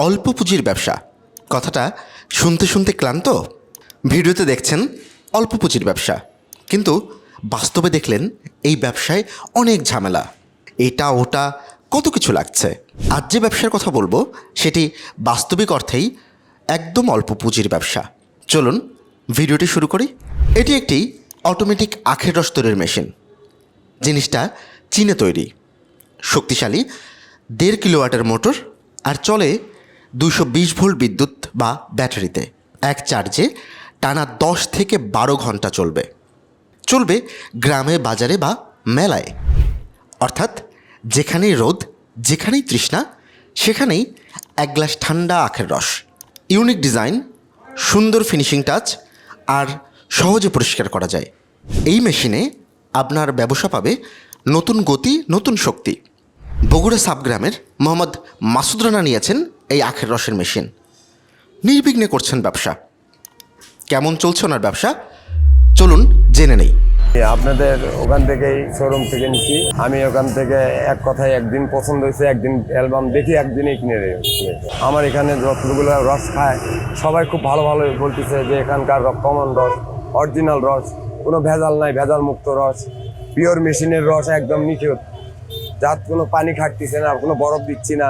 অল্প পুঁজির ব্যবসা। কথাটা শুনতে শুনতে ক্লান্ত। ভিডিওতে দেখছেন অল্প পুঁজির ব্যবসা। কিন্তু বাস্তবে দেখলেন এই ব্যবসায় অনেক ঝামেলা। এটা, ওটা, কত কিছু লাগছে। আজ যে ব্যবসার কথা বলব, সেটি বাস্তবিক অর্থেই একদম অল্প পুঁজির ব্যবসা। চলুন, ভিডিওটি শুরু করি। এটি একটি অটোমেটিক আখের রস তৈরির মেশিন। জিনিসটা চীনে তৈরি। শক্তিশালী, দেড় কিলোওয়াটের মোটর, আর চলে দুশো বিশ ভোল্ট বিদ্যুৎ বা ব্যাটারিতে। এক চার্জে টানা দশ থেকে বারো ঘণ্টা চলবে। চলবে গ্রামে, বাজারে বা মেলায়। অর্থাৎ যেখানেই রোদ, যেখানেই তৃষ্ণা, সেখানেই এক গ্লাস ঠান্ডা আখের রস। ইউনিক ডিজাইন, সুন্দর ফিনিশিং টাচ আর সহজে পরিষ্কার করা যায়। এই মেশিনে আপনার ব্যবসা পাবে নতুন গতি, নতুন শক্তি। বগুড়া সাবগ্রামের মোহাম্মদ মাসুদ রানা নিয়েছেন এই আখের রসের মেশিন। নির্বিঘ্নে করছেন ব্যবসা। কেমন চলছে ওনার ব্যবসা? চলুন জেনে নেই। আপনাদের ওখান থেকেই শোরুম থেকে নিছি। আমি ওখান থেকে এক কথায় একদিন পছন্দ হয়েছে, একদিন অ্যালবাম দেখি একদিনই কিনে। আমার এখানে যতগুলো রস খায়, সবাই খুব ভালো ভালো বলতেছে যে এখানকার কমন রস অরিজিনাল রস, কোনো ভেজাল নাই ভেজাল মুক্ত রস পিওর মেশিনের রস একদম নিখুঁত। যার কোনো পানি খাটতেছে না, কোনো বরফ দিচ্ছি না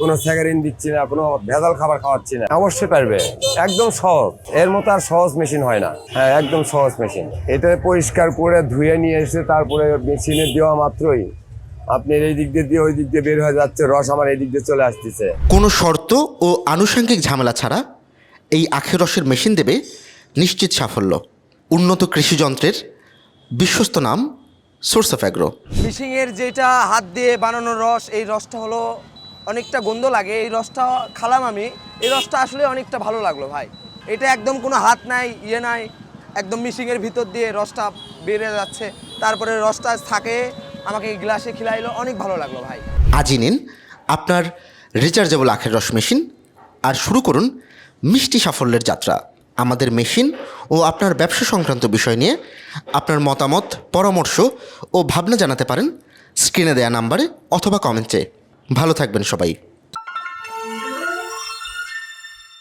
কোনো স্যাগারিন দিচ্ছি না কোনো ভেজাল খাবার খাওয়াচ্ছি না। অবশ্যই পারবে। একদম সহজ। এর মতো আর সহজ মেশিন হয় না। হ্যাঁ একদম সহজ মেশিন। এটা পরিষ্কার করে ধুয়ে নিয়ে এসে তারপরে মেশিনে দেওয়া মাত্রই আপনি এই দিক দিয়ে দিয়ে ওই দিক দিয়ে বের হয়ে যাচ্ছে রস আমার এই দিক দিয়ে চলে আসতেছে। কোনো শর্ত ও আনুষঙ্গিক ঝামেলা ছাড়া এই আখের রসের মেশিন দেবে নিশ্চিত সাফল্য। উন্নত কৃষিযন্ত্রের বিশ্বস্ত নাম সোর্স অফ অ্যাগ্রো মিশিংয়ের যেটা হাত দিয়ে বানানো রস এই রসটা হলো অনেকটা গন্ধ লাগে, এই রসটা খালাম আমি। এই রসটা আসলে অনেকটা ভালো লাগল ভাই। এটা একদম কোনো হাত নাই ইয়ে নাই, একদম মিশিংয়ের ভিতর দিয়ে রসটা বেড়ে যাচ্ছে। তারপরে রসটা থাকে, আমাকে এই গ্লাসে খিলাইলো, অনেক ভালো লাগল ভাই। আজই নিন আপনার রিচার্জেবল আখের রস মেশিন আর শুরু করুন মিষ্টি সাফল্যের যাত্রা। আমাদের মেশিন ও আপনার ব্যবসা সংক্রান্ত বিষয় নিয়ে আপনার মতামত, পরামর্শ ও ভাবনা জানাতে পারেন স্ক্রিনে দেয়া নাম্বারে অথবা কমেন্টে ভালো থাকবেন সবাই।